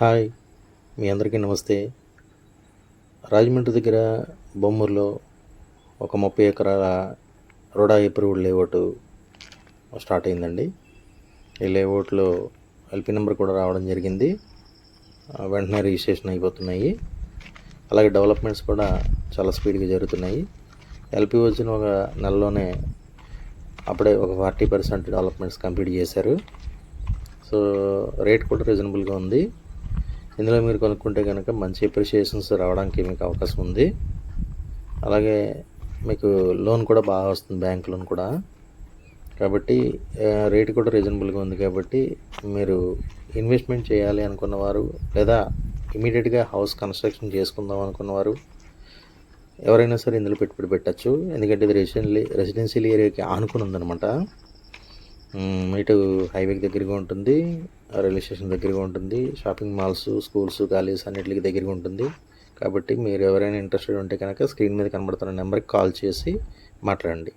Hi మీ అందరికీ నమస్తే. రాజమండ్రి దగ్గర బొమ్మూరులో ఒక ముప్పై ఎకరాల రుడా ఎప్రూవ్డ్ లేఅవుట్ స్టార్ట్ అయిందండి. ఈ లేఅవుట్లో ఎల్పి నెంబర్ కూడా రావడం జరిగింది. వెంటనే రిజిస్ట్రేషన్ అయిపోతున్నాయి. అలాగే డెవలప్మెంట్స్ కూడా చాలా స్పీడ్గా జరుగుతున్నాయి. ఎల్పి వచ్చిన ఒక నెలలోనే అప్పుడే ఒక ఫార్టీ పర్సెంట్ డెవలప్మెంట్స్ కంప్లీట్ చేశారు. సో రేట్ కూడా రీజనబుల్గా ఉంది. ఇందులో మీరు కొనుక్కుంటే కనుక మంచి అప్రిషియేషన్స్ రావడానికి మీకు అవకాశం ఉంది. అలాగే మీకు లోన్ కూడా బాగా వస్తుంది బ్యాంక్ లోన్ కూడా. కాబట్టి రేటు రేట్ కూడా రీజనబుల్గా ఉంది కాబట్టి మీరు ఇన్వెస్ట్మెంట్ చేయాలి అనుకున్నవారు లేదా ఇమీడియట్గా హౌస్ కన్స్ట్రక్షన్ చేసుకుందాం అనుకున్నవారు ఎవరైనా సరే ఇందులో పెట్టుబడి పెట్టచ్చు. ఎందుకంటే ఇది రెసిడెన్షియల్ రెసిడెన్షియల్ ఏరియాకి ఆనుకుని ఉందన్నమాట. ఇటు హైవేకి దగ్గరగా ఉంటుంది రైల్వే స్టేషన్ దగ్గరగా ఉంటుంది షాపింగ్ మాల్స్ స్కూల్స్ కాలేజెస్ అన్నిటికి దగ్గరగా ఉంటుంది. కాబట్టి మీరు ఎవరైనా ఇంట్రెస్టెడ్ ఉంటే కనుక స్క్రీన్ మీద కనబడుతున్న నెంబర్కి కాల్ చేసి మాట్లాడండి.